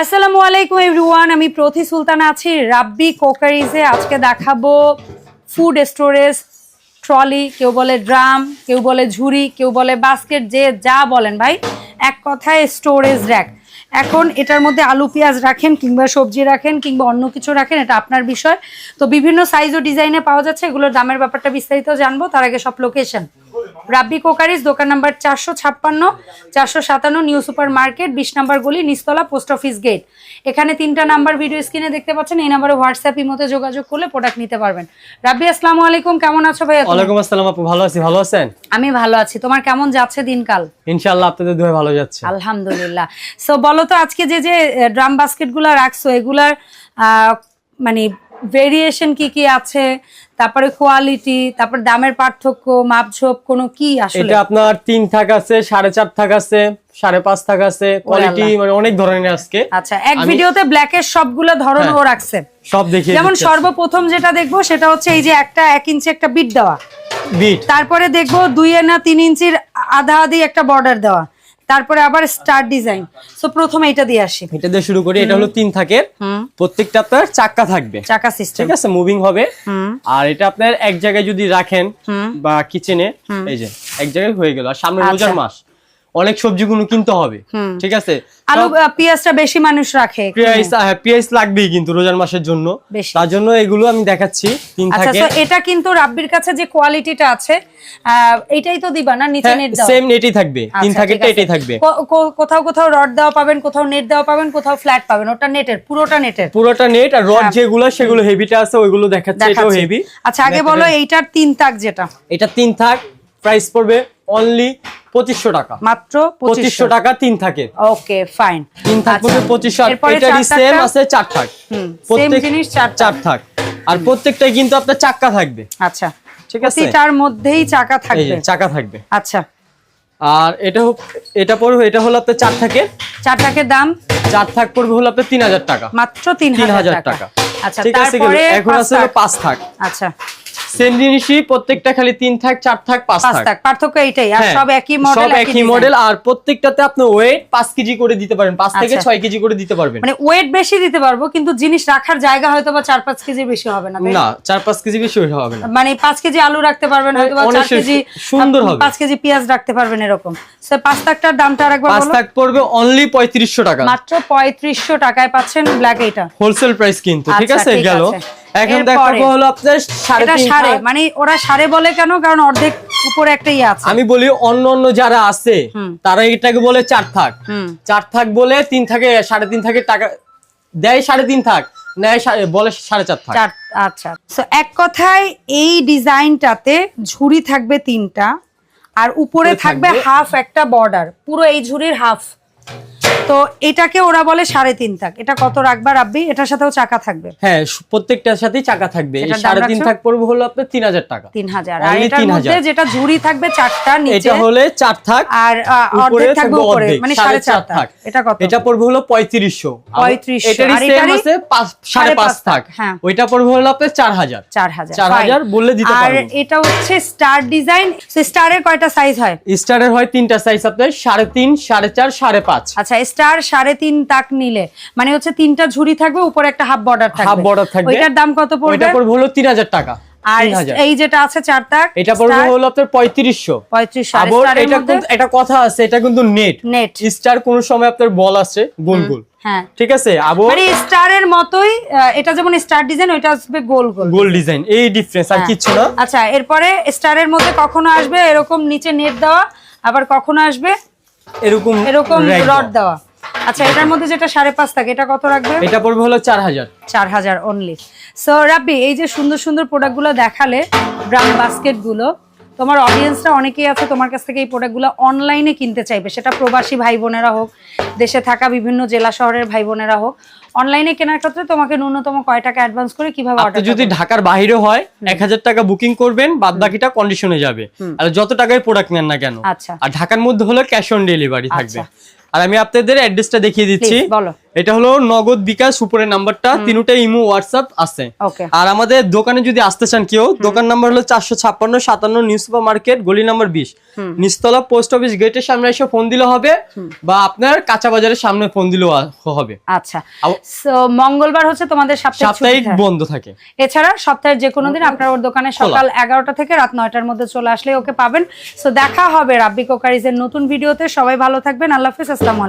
আসসালামু আলাইকুম এভরিওয়ান আমি প্রতি সুলতানা আছি রাব্বি কোকারিজে। আজকে দেখাবো ফুড স্টোরেজ ট্রলি কেউ বলে ড্রাম কেউ বলে ঝুড়ি, কেউ বলে বাস্কেট যে যা বলেন ভাই। এক কথায় স্টোরেজ র্যাক এখন এটার মধ্যে আলু, পেঁয়াজ রাখেন কিংবা সবজি রাখেন কিংবা অন্য কিছু রাখেন, এটা আপনার বিষয়। তো বিভিন্ন সাইজ ও ডিজাইনে পাওয়া যাচ্ছে, এগুলোর দামের ব্যাপারটা বিস্তারিত জানব, তার আগে সব লোকেশন রাব্বি কোকারিজ দোকান নাম্বার চারশো ছাপ্পান্ন চারশো সাতান্ন নিউ সুপার মার্কেট বিশ নাম্বার গলি নিস্তলা পোস্ট অফিস গেট। এখানে তিনটা নাম্বার ভিডিও স্ক্রিনে দেখতে পাচ্ছেন এই নাম্বারে হোয়াটসঅ্যাপ ইমোতে যোগাযোগ করলে প্রোডাক্ট নিতে পারবেন। রাব্বি আসসালামু আলাইকুম কেমন আছো ভাইয়া তুমি? ওয়ালাইকুম আসসালাম আপু ভালো আছি ভালো আছেন? আমি ভালো আছি। তোমার কেমন যাচ্ছে দিনকাল? ইনশাআল্লাহ আপনাদের দুয়ে ভালো যাচ্ছে। আলহামদুলিল্লাহ। সো বলো তো আজকে যে যে ড্রাম বাস্কেটগুলো রাখছো এগুলার আহ, মানে ভেরিয়েশন কি কি আছে তারপরে কোয়ালিটি তারপর দামের পার্থক্য মাপঝোপ কোনো কি আসলে? এটা আপনার তিন থাক আছে সাড়ে চার থাক আছে সাড়ে পাঁচ থাক আছে কোয়ালিটি মানে অনেক ধরনের আজকে। আচ্ছা এক ভিডিওতে ব্ল্যাকের সবগুলো ধরন ও হ্যাঁ। রাখছে। সব দেখিয়ে যেমন সর্বপ্রথম যেটা দেখব সেটা হচ্ছে এই যে একটা এক ইঞ্চি একটা বিট দেওয়া। বিট তারপরে দেখব দুই না তিন ইঞ্চির আধা আধি একটা বর্ডার দেওয়া। তারপরে আবার স্টার ডিজাইন সো প্রথমে এটা দিয়ে আসি। এটা দিয়ে শুরু করি এটা হলো তিন থাকের। প্রত্যেকটা আপনার চাকা থাকবে। চাকা সিস্টেম ঠিক আছে মুভিং হবে। আর এটা আপনার এক জায়গায় যদি রাখেন বা কিচেনে এই যে এক জায়গায় হয়ে গেল। আর সামনে আচ্ছা। রোজার মাস। অনেক সবজিগুলো কিনতে হবে। ঠিক আছে? আলু পেঁয়াজটা বেশি মানুষ রাখে পেঁয়াজ হ্যাঁ, পেঁয়াজ লাগবেই কিন্তু রোজার মাসের জন্য। তার জন্য এগুলো আমি দেখাচ্ছি তিন আচ্ছা থাকে। এটা কিন্তু রাব্বির কাছে যে কোয়ালিটিটা আছে আহ, এইটাই তো দিবা না নিচে নেট দাও সেম নেটই থাকবে তিন আচ্ছা, আছে। এটাই থাকবে। কোথাও কোথাও রড দেওয়া পাবেন কোথাও নেট দেওয়া পাবেন কোথাও ফ্ল্যাট পাবেন ওটা নেটের পুরোটা নেটের পুরোটা নেট আর রড যেগুলো সেগুলো হেভিটা আছে ওইগুলো দেখাচ্ছে এটাও হেভি আচ্ছা আগে বলো এইটার তিন তাক যেটা। এটা তিন থাক প্রাইস পড়বে অনলি পঁচিশশো টাকা। মাত্র পঁচিশশো টাকা তিন থাকে। ওকে ফাইন তিন থাক পড়বে পঁচিশশো এটারই সেম আছে চার থাক। প্রত্যেক জিনিস চার চার থাক। আর প্রত্যেকটাই কিন্তু আপনার চাক্কা থাকবে। আচ্ছা। ঠিক আছে? প্রতিটার মধ্যেই চাকা থাকবে। চাকা থাকবে। আচ্ছা। আর এটা এটা পড়বে এটা হলো আপনার চার থাকের। চার টাকের দাম? চার থাক পড়বে হলো আপনার তিন হাজার টাকা। মাত্র তিন হাজার টাকা। আচ্ছা ঠিক আছে এখন পাঁচ আছে পাঁচ থাক। আচ্ছা। সেম জিনিসই প্রত্যেকটা খালি তিন থাক চার থাক পাঁচ থাক। পার্থক্য এইটাই। আর হ্যাঁ, সব একই মডেল সব একই মডেল আর প্রত্যেকটাতে আপনি ওয়েট পাঁচ কেজি করে দিতে পারেন পাঁচ থেকে আচ্ছা। ছয় কেজি করে দিতে পারবেন। মানে ওয়েট বেশি দিতে পারব কিন্তু জিনিস রাখার জায়গা হয়তো বা চার পাঁচ কেজির বেশি হবে না চার পাঁচ কেজি বেশি হবে না। মানে পাঁচ কেজি আলু রাখতে পারবেন হয়তো বা কেজি সুন্দর হবে। পাঁচ কেজি পেঁয়াজ রাখতে পারবেন এরকম। সে পাঁচ তাকটার দামটা আরেকবার পাঁচ বলো থাক পড়বে অনলি পঁয়ত্রিশশো টাকা। মাত্র পঁয়ত্রিশশো টাকায় পাচ্ছেন ব্ল্যাক এইটা। হোলসেল প্রাইস কিন্তু ঠিক আচ্ছা, আছে? গেল। এখন দেখাবো হলো আপনার সাড়ে এটা তিন সাড়ে মানে ওরা সাড়ে বলে কেন? কারণ অর্ধেক উপরে একটা ইয়ে আছে। আমি বলি অন্য অন্য যারা আছে তারা এটাকে বলে চার থাক। চার থাক বলে তিন থাকে সাড়ে তিন থাকে টাকা দেয় সাড়ে তিন থাক নেয় বলে সাড়ে চার থাক। আচ্ছা। তো এক কথায় এই ডিজাইনটাতে ঝুড়ি থাকবে তিনটা আর উপরে থাকবে- হাফ একটা বর্ডার পুরো এই ঝুড়ির হাফ। তো এটাকে ওরা বলে সাড়ে তিন থাক। এটা কত রাখবা রাব্বি? এটার সাথেও চাকা থাকবে। হ্যাঁ প্রত্যেকটার সাথেই চাকা থাকবে। সাড়ে তিন থাক পড়বে হলো আপনার তিন হাজার টাকা। তিন হাজার। আর এটার মধ্যে যেটা ঝুড়ি থাকবে চারটা নিচে এটা হলে চার থাক আর অর্ধেক থাকবে উপরে মানে সাড়ে চার থাক। এটা কত? এটা পড়বে হলো পঁয়ত্রিশশো। 3500 এটারই সেম আছে সাড়ে সাড়ে পাঁচ পাঁচ থাক। হ্যাঁ। ওইটা পড়বে হলো আপনার চার হাজার। চার হাজার। চার হাজার বললে দিতে আর এটা হচ্ছে স্টার ডিজাইন। স্টারের কয়টা সাইজ হয়? স্টারের হয় তিনটা সাইজ আপনার সাড়ে তিন সাড়ে চার সাড়ে পাঁচ। আচ্ছা স্টার সাড়ে তিন তাক নিলে। মানে হচ্ছে তিনটা ঝুড়ি থাকবে উপরে একটা হাফ বর্ডার থাকবে। হাফ বর্ডার থাকবে। ওইটার দাম কত পড়বে? ওইটা পড়বে হলো তিন হাজার টাকা। আর এই যেটা আছে চার তাক এটা পড়বে হলো আপনার পঁয়ত্রিশশো। পঁয়ত্রিশ আবার এটা কিন্তু একটা কথা আছে এটা কিন্তু নেট নেট স্টার কোন সময় আপনার বল আছে গোল গোল। হ্যাঁ। ঠিক আছে? আবার মানে স্টারের মতোই এটা যেমন স্টার ডিজাইন ওইটা আসবে গোল গোল। গোল ডিজাইন এই ডিফারেন্স আর হ্যাঁ। কিচ্ছু না। আচ্ছা এরপরে স্টারের মধ্যে কখনো আসবে এরকম নিচে নেট দেওয়া আবার কখনো আসবে এরকম এরকম রড দেওয়া। আচ্ছা এটার মধ্যে যেটা সাড়ে পাঁচ থাকে এটা কত রাখবে? এটা পড়বে হলো চার হাজার। চার হাজার অনলি সো রাব্বি এই যে সুন্দর সুন্দর প্রোডাক্টগুলো দেখালে ব্রাউন বাস্কেটগুলো তোমার অডিয়েন্সরা অনেকেই আছে তোমার কাছ থেকে এই প্রোডাক্টগুলো অনলাইনে কিনতে চাইবে। সেটা প্রবাসী ভাই বোনেরা হোক দেশে থাকা বিভিন্ন জেলা শহরের ভাই বোনেরা হোক অনলাইনে কেনার ক্ষেত্রে তোমাকে ন্যূনতম কয় টাকা অ্যাডভান্স করে কীভাবে অর্ডার যদি ঢাকার বাইরে হয় এক হাজার টাকা বুকিং করবেন বাদ বাকিটা কন্ডিশনে যাবে। আর যত টাকায় প্রোডাক্ট নেন না কেন? আচ্ছা। আর ঢাকার মধ্যে হলো ক্যাশ অন ডেলিভারি থাকবে। আচ্ছা। আর আমি আপনাদের অ্যাড্রেসটা দেখিয়ে দিচ্ছি। বলো। এটা হলো নগদ বিকাশ উপরের নাম্বারটা তিনটা ইমো হোয়াটসঅ্যাপ আছে। আর আমাদের দোকানে যদি আসতে চান কেউ দোকান নাম্বার হলো চারশো ছাপ্পান্ন সাতান্ন নিউ সুপার মার্কেট গলি নাম্বার বিশ। নিচতলা পোস্ট অফিস গেটের সামনে এসে ফোন দিলে হবে বা আপনার কাঁচা বাজারের সামনে ফোন দিলেও হবে। আচ্ছা। মঙ্গলবার হচ্ছে তোমাদের সাপ্তাহিক থাকে। বন্ধ থাকে। এছাড়া সপ্তাহের যে কোনো দিন আপনার ওর দোকানে সকাল এগারোটা থেকে রাত নয়টার মধ্যে চলে আসলে ওকে পাবেন। সো দেখা হবে রাব্বি কোকারিজের নতুন ভিডিওতে। সবাই ভালো থাকবেন। আল্লাহ হাফিজ। আসসালামু